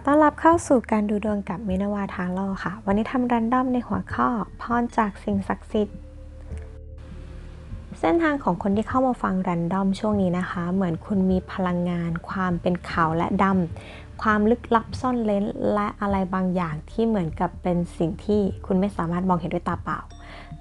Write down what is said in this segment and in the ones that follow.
ขอต้อนรับเข้าสู่การดูดวงกับมินาวาทาโลค่ะ วันนี้ทำรันดอมในหัวข้อพรจากสิ่งศักดิ์สิทธิ์ เส้นทางของคนที่เข้ามาฟังรันดอมช่วงนี้นะคะ เหมือนคุณมีพลังงาน ความเป็นขาวและดำความลึกลับซ่อนเล้นและอะไรบางอย่างที่เหมือนกับเป็นสิ่งที่คุณไม่สามารถมองเห็นด้วยตาเปล่า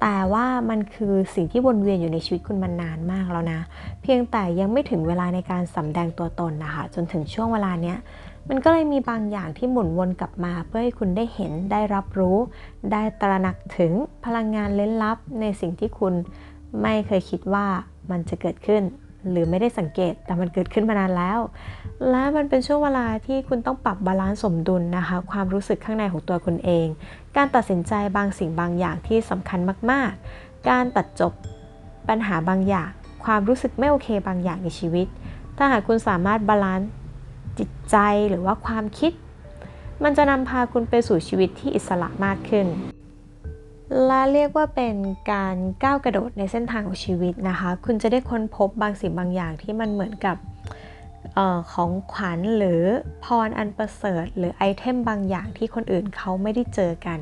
แต่ว่ามันคือสิ่งที่วนเวียนอยู่ในชีวิตคุณมานานมากแล้วนะ เพียงแต่ยังไม่ถึงเวลาในการสำแดงตัวตนนะคะ จนถึงช่วงเวลาเนี้ย มันก็เลยมีบางอย่างที่หมุนวนกลับมา เพื่อให้คุณได้เห็นได้รับรู้ ได้ตระหนักถึงพลังงานเล้นลับ ในสิ่งที่คุณไม่เคยคิดว่ามันจะเกิดขึ้น หรือไม่ได้สังเกตแต่มันเกิดขึ้นมานานแล้ว และมันเป็นช่วงเวลาที่คุณต้องปรับบาลานซ์สมดุลนะคะ ความรู้สึกข้างในของตัวคุณเอง การตัดสินใจบางสิ่งบางอย่างที่สำคัญมาก ๆ การตัดจบปัญหาบางอย่าง ความรู้สึกไม่โอเคบางอย่างในชีวิต ถ้าหากคุณสามารถบาลานซ์ จิตใจหรือว่าความคิด มันจะนำพาคุณไปสู่ชีวิตที่อิสระมากขึ้น และเรียกว่าเป็นการก้าวกระโดดในเส้นทางของชีวิตนะคะ คุณจะได้ค้นพบบางสิ่งบางอย่างที่มันเหมือนกับออของขวัญหรือพรอันประเสริฐ หรือไอเทมบางอย่างที่คนอื่นเขาไม่ได้เจอกัน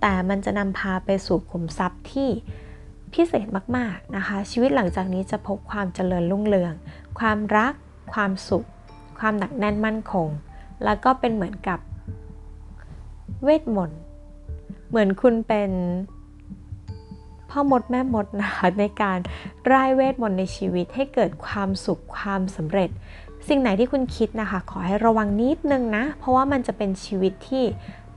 แต่มันจะนำพาไปสู่ขุมทรัพย์ที่พิเศษมาก ๆ นะคะ ชีวิตหลังจากนี้จะพบความเจริญรุ่งเรือง ความรัก ความสุข ความหนักแน่นมั่นคง แล้วก็เป็นเหมือนกับเวทมนต์เหมือนคุณเป็นพ่อมดแม่มดนะคะในการร่ายเวทมนต์ในชีวิตให้เกิดความสุขความสำเร็จ สิ่งไหนที่คุณคิดนะคะ ขอให้ระวังนิดนึงนะ เพราะว่ามันจะเป็นชีวิตที่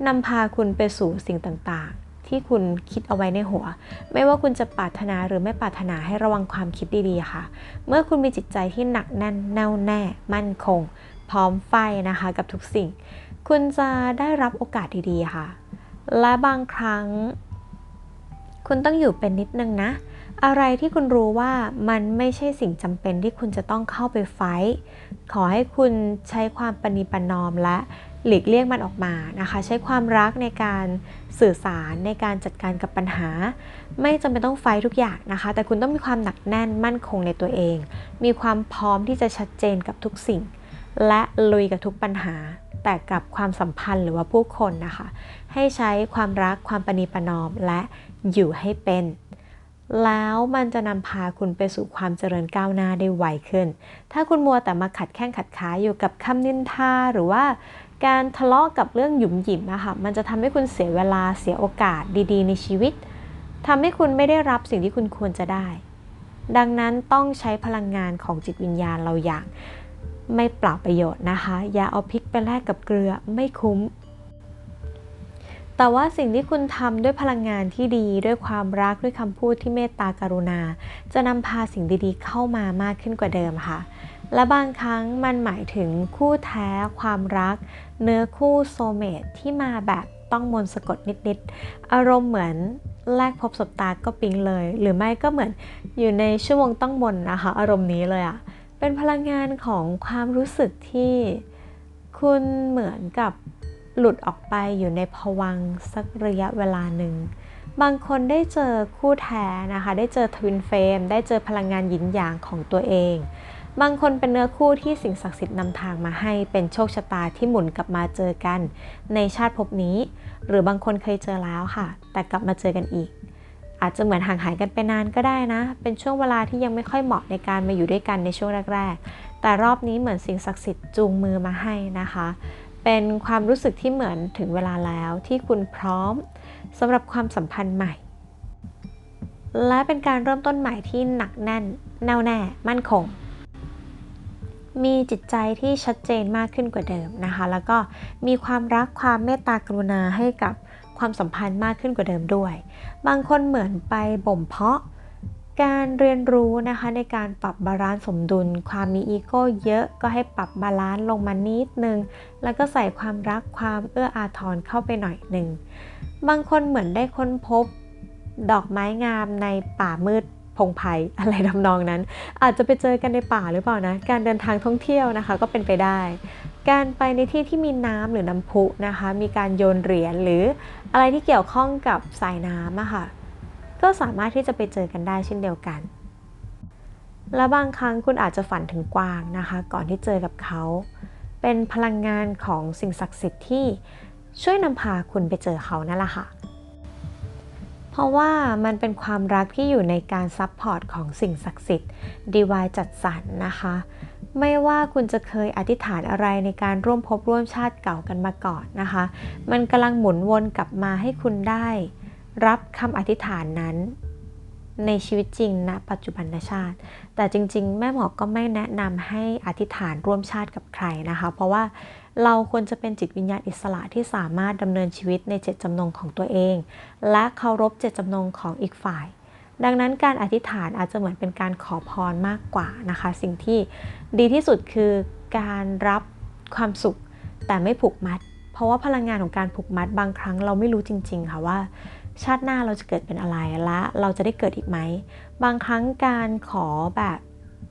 นำพาคุณไปสู่สิ่งต่างๆ ที่คุณคิดเอาไว้ในหัว ไม่ว่าคุณจะปรารถนาหรือไม่ปรารถนาให้ระวังความคิดดีๆค่ะ เมื่อคุณมีจิตใจที่หนักแน่นแน่วแน่ มั่นคง พร้อมไฟนะคะ กับทุกสิ่ง คุณจะได้รับโอกาสดีๆค่ะ และบางครั้ง คุณต้องอยู่เป็นนิดนึงนะ อะไรที่คุณรู้ว่ามันไม่ใช่สิ่งจำเป็นที่คุณจะต้องเข้าไปไฟท์ขอให้คุณใช้ความปณีปนอมและ หลีกเลี่ยงมันออกมานะคะ ใช้ความรักในการสื่อสารในการจัดการกับปัญหา ไม่จำเป็นต้องไฟท์ทุกอย่างนะคะ แต่คุณต้องมีความหนักแน่นมั่นคงในตัวเอง มีความพร้อมที่จะชัดเจนกับทุกสิ่ง และลุยกับทุกปัญหา แต่กับความสัมพันธ์หรือว่าผู้คนนะคะ ให้ใช้ความรักความปณีประนอมและอยู่ให้เป็น แล้วมันจะนำพาคุณไปสู่ความเจริญก้าวหน้าได้ไวขึ้น ถ้าคุณมัวแต่มาขัดแข้งขัดขาอยู่กับคำนินทาหรือว่า การทะเลาะกับเรื่องหยุมหยิมอะค่ะ มันจะทำให้คุณเสียเวลาเสียโอกาสดีๆ ในชีวิตทำให้คุณไม่ได้รับสิ่งที่คุณควรจะได้ ดังนั้นต้องใช้พลังงานของจิตวิญญาณเราอย่าง ไม่เปล่าประโยชน์นะคะ อย่าเอาพริกไปแลกกับเกลือไม่คุ้ม แต่ว่าสิ่งที่คุณทำด้วยพลังงานที่ดีด้วยความรักด้วยคำพูดที่เมตตากรุณา จะนำพาสิ่งดีๆ เข้ามามากขึ้นกว่าเดิมค่ะ และบางครั้งมันหมายถึงคู่แท้ความรัก เนื้อคู่โซเมตที่มาแบบต้องมนสะกดนิดๆ อารมณ์เหมือนแรกพบสบตาก็ปิ๊งเลย หรือไม่ก็เหมือนอยู่ในชั่วโมงต้องมนนะคะ อารมณ์นี้เลยอะเป็นพลังงานของความรู้สึกที่คุณเหมือนกับหลุดออกไปอยู่ในภวังสักระยะเวลาหนึ่ง บางคนได้เจอคู่แท้นะคะ ได้เจอทวินเฟรมได้เจอพลังงานหยินหยางของตัวเอง บางคนเป็นเนื้อคู่ที่สิ่งศักดิ์สิทธิ์นำทางมาให้เป็นโชคชะตาที่หมุนกลับมาเจอกัน ในชาติภพนี้ หรือบางคนเคยเจอแล้วค่ะ แต่กลับมาเจอกันอีก อาจจะเหมือนห่างหายกันไปนานก็ได้นะ เป็นช่วงเวลาที่ยังไม่ค่อยเหมาะในการมาอยู่ด้วยกันในช่วงแรกๆ แต่รอบนี้เหมือนสิ่งศักดิ์สิทธิ์จูงมือมาให้นะคะ เป็นความรู้สึกที่เหมือนถึงเวลาแล้วที่คุณพร้อมสำหรับความสัมพันธ์ใหม่ และเป็นการเริ่มต้นใหม่ที่หนักแน่นแน่วแน่ มั่นคง มีจิตใจที่ชัดเจนมากขึ้นกว่าเดิมนะคะ แล้วก็มีความรักความเมตตากรุณาให้กับความสัมพันธ์มากขึ้นกว่าเดิมด้วย บางคนเหมือนไปบ่มเพาะ การเรียนรู้นะคะในการปรับบาลานซ์สมดุล ความมีอีโก้เยอะก็ให้ปรับบาลานซ์ลงมานิดนึง แล้วก็ใส่ความรักความเอื้ออาทรเข้าไปหน่อยหนึ่ง บางคนเหมือนได้ค้นพบดอกไม้งามในป่ามืด พงไพอะไรทำนองนั้น อาจจะไปเจอกันในป่าหรือเปล่านะ การเดินทางท่องเที่ยวนะคะก็เป็นไปได้ การไปในที่ที่มีน้ำหรือน้ำพุนะคะ มีการโยนเหรียญหรืออะไรที่เกี่ยวข้องกับสายน้ำอะค่ะก็สามารถที่จะไปเจอกันได้เช่นเดียวกัน และบางครั้งคุณอาจจะฝันถึงกวางนะคะ ก่อนที่เจอกับเขา เป็นพลังงานของสิ่งศักดิ์สิทธิ์ที่ช่วยนำพาคุณไปเจอเขานั่นแหละค่ะ ราะว่ามันเป็นความรักที่อยู่ในการซัพพอร์ตของสิ่งศักดิ์สิทธิ์ดีวายจัดสรรนะคะ ไม่ว่าคุณจะเคยอธิษฐานอะไรในการร่วมภพร่วมชาติเก่ากันมาก่อนนะคะ มันกำลังหมุนวนกลับมาให้คุณได้ รับคำอธิษฐานนั้นในชีวิตจริงณปัจจุบันชาติ แต่จริง ๆ แม่หมอก็ไม่แนะนำให้อธิษฐานร่วมชาติกับใครนะคะ เพราะว่า เราควรจะเป็นจิตวิญญาณอิสระที่สามารถดำเนินชีวิตในเจตจำนงของตัวเอง และเคารพเจตจำนงของอีกฝ่าย ดังนั้นการอธิษฐานอาจจะเหมือนเป็นการขอพรมากกว่านะคะ สิ่งที่ดีที่สุดคือการรับความสุขแต่ไม่ผูกมัด เพราะว่าพลังงานของการผูกมัดบางครั้งเราไม่รู้จริง ๆ ค่ะว่า ชาติหน้าเราจะเกิดเป็นอะไรและเราจะได้เกิดอีกไหม บางครั้งการขอแบบ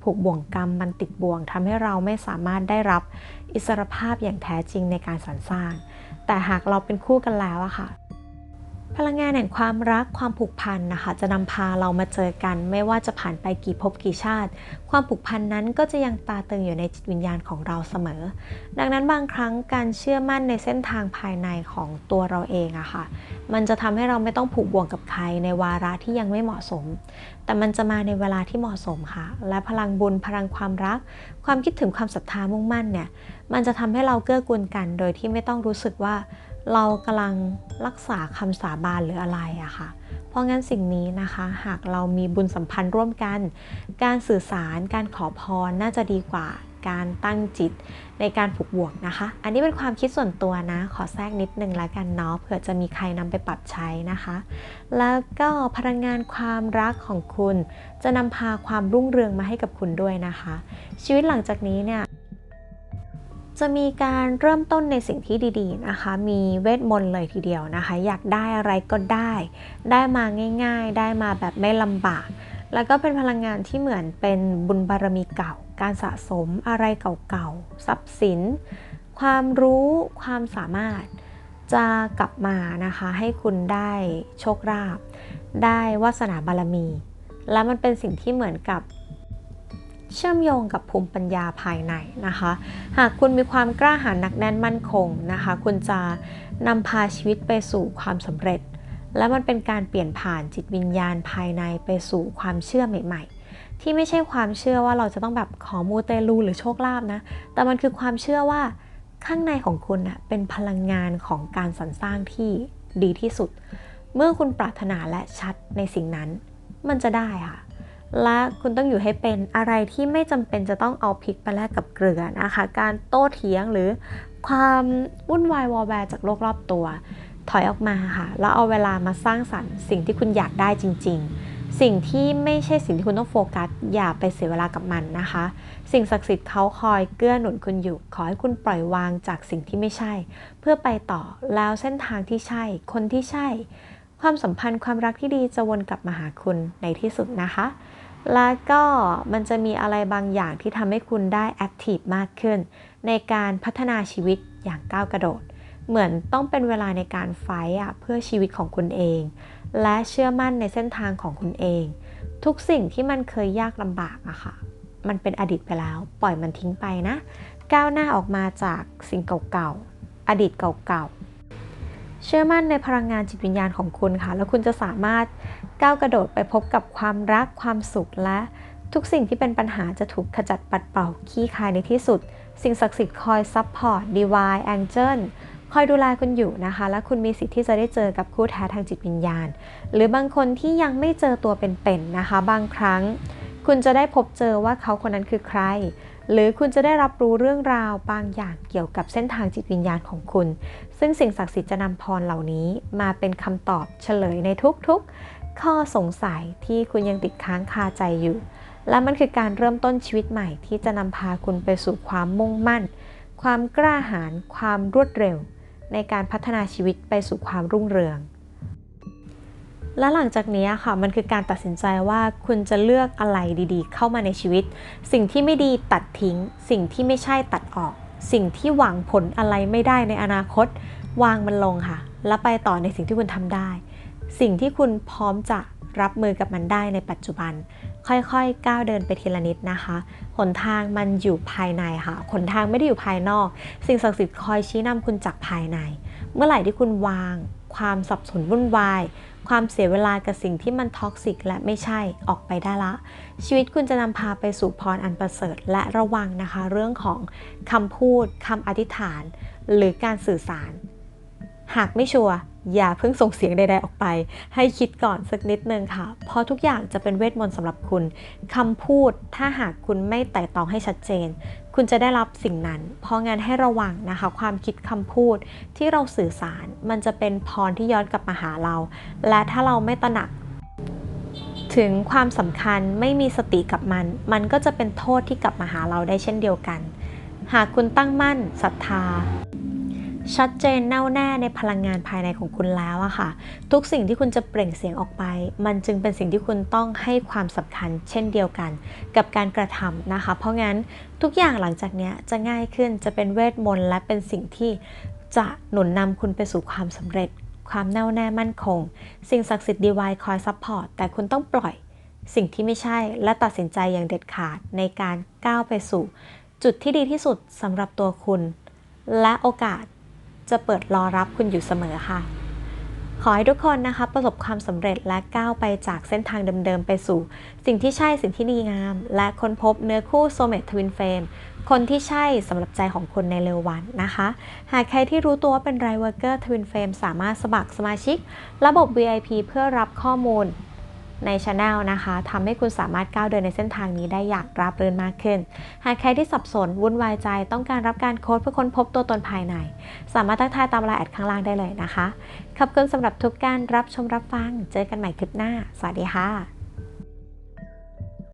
ผูกบ่วงกรรมมันติดบ่วงทำให้เราไม่สามารถได้รับอิสรภาพอย่างแท้จริงในการสรรสร้าง แต่หากเราเป็นคู่กันแล้วอะค่ะ พลังงานแห่งความรักความผูกพันนะคะ จะนำพาเรามาเจอกัน ไม่ว่าจะผ่านไปกี่ภพกี่ชาติ ความผูกพันนั้นก็จะยังตาตึงอยู่ในจิตวิญญาณของเราเสมอ ดังนั้นบางครั้งการเชื่อมั่นในเส้นทางภายในของตัวเราเองอะค่ะ มันจะทำให้เราไม่ต้องผูกบ่วงกับใครในวาระที่ยังไม่เหมาะสม แต่มันจะมาในเวลาที่เหมาะสมค่ะ และพลังบุญพลังความรัก ความคิดถึงความศรัทธามุ่งมั่นเนี่ยมันจะทำให้เราเกื้อกูลกัน โดยที่ไม่ต้องรู้สึกว่า เรากำลังรักษาคำสาบานหรืออะไรอะค่ะ เพราะงั้นสิ่งนี้นะคะ หากเรามีบุญสัมพันธ์ร่วมกัน การสื่อสาร การขอพรน่าจะดีกว่าการตั้งจิตในการผูกบวกนะคะ อันนี้เป็นความคิดส่วนตัวนะ ขอแทรกนิดนึงแล้วกันเนาะ เผื่อจะมีใครนำไปปรับใช้นะคะ แล้วก็พลังงานความรักของคุณ จะนำพาความรุ่งเรืองมาให้กับคุณด้วยนะคะ ชีวิตหลังจากนี้เนี่ย จะมีการเริ่มต้นในสิ่งที่ดีๆนะคะ มีเวทมนต์เลยทีเดียวนะคะ อยากได้อะไรก็ได้ ได้มาง่าย ๆ ได้มาแบบไม่ลำบาก แล้วก็เป็นพลังงานที่เหมือนเป็นบุญบารมีเก่า การสะสมอะไรเก่าๆ ทรัพย์สิน ความรู้ ความสามารถจะกลับมานะคะ ให้คุณได้โชคลาภ ได้วาสนาบารมี และมันเป็นสิ่งที่เหมือนกับ เชื่อมโยงกับภูมิปัญญาภายในนะคะ หากคุณมีความกล้าหาญหนักแน่นมั่นคงนะคะ คุณจะนำพาชีวิตไปสู่ความสำเร็จ และมันเป็นการเปลี่ยนผ่านจิตวิญญาณภายในไปสู่ความเชื่อใหม่ๆ ที่ไม่ใช่ความเชื่อว่าเราจะต้องแบบขอมูเตลูหรือโชคลาภนะ แต่มันคือความเชื่อว่าข้างในของคุณนะเป็นพลังงานของการสรรสร้างที่ดีที่สุด เมื่อคุณปรารถนาและชัดในสิ่งนั้น มันจะได้ค่ะ และคุณต้องอยู่ให้เป็นอะไรที่ไม่จำเป็นจะต้องเอาพริกไปแลกกับเกลือนะคะ การโต้เถียงหรือความวุ่นวายวอแวร์จากโลกรอบตัว ถอยออกมาค่ะแล้วเอาเวลามาสร้างสรรค์ สิ่งที่คุณอยากได้จริง ๆ สิ่งที่ไม่ใช่สิ่งที่คุณต้องโฟกัส อย่าไปเสียเวลากับมันนะคะ สิ่งศักดิ์สิทธิ์เขาคอยเกื้อหนุนคุณอยู่ ขอให้คุณปล่อยวางจากสิ่งที่ไม่ใช่ เพื่อไปต่อแล้วเส้นทางที่ใช่ คนที่ใช่ ความสัมพันธ์ความรักที่ดีจะวนกลับมาหาคุณในที่สุดนะคะ แล้วก็มันจะมีอะไรบางอย่างที่ทำให้คุณได้แอคทีฟมากขึ้น ในการพัฒนาชีวิตอย่างก้าวกระโดด เหมือนต้องเป็นเวลาในการไฟต์อะเพื่อชีวิตของคุณเอง และเชื่อมั่นในเส้นทางของคุณเอง ทุกสิ่งที่มันเคยยากลำบากอะค่ะ มันเป็นอดีตไปแล้ว ปล่อยมันทิ้งไปนะ ก้าวหน้าออกมาจากสิ่งเก่าๆ อดีตเก่าๆ เชื่อมั่นในพลังงานจิตวิญญาณของคุณค่ะ แล้วคุณจะสามารถก้าวกระโดดไปพบกับความรักความสุขและทุกสิ่งที่เป็นปัญหาจะถูกขจัดปัดเป่าขี้คายในที่สุด สิ่งศักดิ์สิทธิ์คอยซัพพอร์ตดีวายแองเจิลคอยดูแลคุณอยู่นะคะ และคุณมีสิทธิ์ที่จะได้เจอกับคู่แท้ทางจิตวิญญาณ หรือบางคนที่ยังไม่เจอตัวเป็นๆนะคะ บางครั้ง คุณจะได้พบเจอว่าเขาคนนั้นคือใคร หรือคุณจะได้รับรู้เรื่องราวบางอย่างเกี่ยวกับเส้นทางจิตวิญญาณของคุณ ซึ่งสิ่งศักดิ์สิทธิ์จะนำพรเหล่านี้ มาเป็นคำตอบเฉลยในทุกๆ ข้อสงสัยที่คุณยังติดค้างคาใจอยู่ และมันคือการเริ่มต้นชีวิตใหม่ที่จะนำพาคุณไปสู่ความมุ่งมั่น ความกล้าหาญความรวดเร็ว ในการพัฒนาชีวิตไปสู่ความรุ่งเรือง และหลังจากนี้ค่ะมันคือการตัดสินใจว่าคุณจะเลือกอะไรดีๆ เข้ามาในชีวิต สิ่งที่ไม่ดีตัดทิ้ง สิ่งที่ไม่ใช่ตัดออก สิ่งที่หวังผลอะไรไม่ได้ในอนาคต วางมันลงค่ะ แล้วไปต่อในสิ่งที่คุณทำได้ สิ่งที่คุณพร้อมจะรับมือกับมันได้ในปัจจุบัน ค่อยๆ ก้าวเดินไปทีละนิดนะคะหนทางมันอยู่ภายในค่ะหนทางไม่ได้อยู่ภายนอก สิ่งศักดิ์สิทธิ์คอยชี้นำคุณจากภายใน เมื่อไหร่ที่คุณวาง ความสับสนวุ่นวาย ความเสียเวลากับสิ่งที่มันท็อกซิกและไม่ใช่ออกไปได้ละ ชีวิตคุณจะนำพาไปสู่พรอันประเสริฐและระวังนะคะ เรื่องของคำพูดคำอธิษฐาน หรือการสื่อสาร หากไม่ชัวร์อย่าเพิ่งส่งเสียงใด ๆ ออกไป ให้คิดก่อนสักนิดนึงค่ะ เพราะทุกอย่างจะเป็นเวทมนต์สำหรับคุณคำพูดถ้าหากคุณไม่ไต่ตองให้ชัดเจน คุณจะได้รับสิ่งนั้น เพราะงั้นให้ระวังนะคะ ความคิดคำพูดที่เราสื่อสาร มันจะเป็นพรที่ย้อนกลับมาหาเรา และถ้าเราไม่ตระหนัก ถึงความสำคัญไม่มีสติกับมัน มันก็จะเป็นโทษที่กลับมาหาเราได้เช่นเดียวกัน หากคุณตั้งมั่นศรัทธา ชัดเจนแน่วแน่ในพลังงานภายในของคุณแล้วอะค่ะ ทุกสิ่งที่คุณจะเปล่งเสียงออกไป มันจึงเป็นสิ่งที่คุณต้องให้ความสำคัญ เช่นเดียวกัน กับการกระทำนะคะ เพราะงั้นทุกอย่างหลังจากเนี้ยจะง่ายขึ้นจะเป็นเวทมนต์และเป็นสิ่งที่จะหนุนนำคุณไปสู่ความสำเร็จ ความแน่วแน่มั่นคง สิ่งศักดิ์สิทธิ์ดีวายคอยซัพพอร์ตแต่คุณต้องปล่อยสิ่งที่ไม่ใช่และตัดสินใจอย่างเด็ดขาดในการก้าวไปสู่ จุดที่ดีที่สุดสำหรับตัวคุณ และโอกาส จะเปิดรอรับคุณอยู่เสมอค่ะ ขอให้ทุกคนนะคะ ประสบความสำเร็จและก้าวไปจากเส้นทางเดิมๆ ไปสู่ สิ่งที่ใช่สิ่งที่ดีงาม และค้นพบเนื้อคู่โซเมตทวินเฟมคนที่ใช่สำหรับใจของคุณในเร็ววันนะคะ หากใครที่รู้ตัวว่าเป็นไรเวอร์เกอร์ทวินเฟมสามารถสมัครสมาชิก ระบบ VIP เพื่อรับข้อมูล ในช anel นะคะทำให้คุณสามารถก้าวเดินในเส้นทางนี้ได้อย่างราบรื่นมากขึ้น หากใครที่สับสนวุ่นวายใจต้องการรับการโค้ดเพื่อค้นพบตัวตนภายใน สามารถทักทายตามไลน์แอดข้างล่างได้เลยนะคะ ขอบคุณสำหรับทุกการรับชมรับฟัง เจอกันใหม่คลิปหน้า สวัสดีค่ะ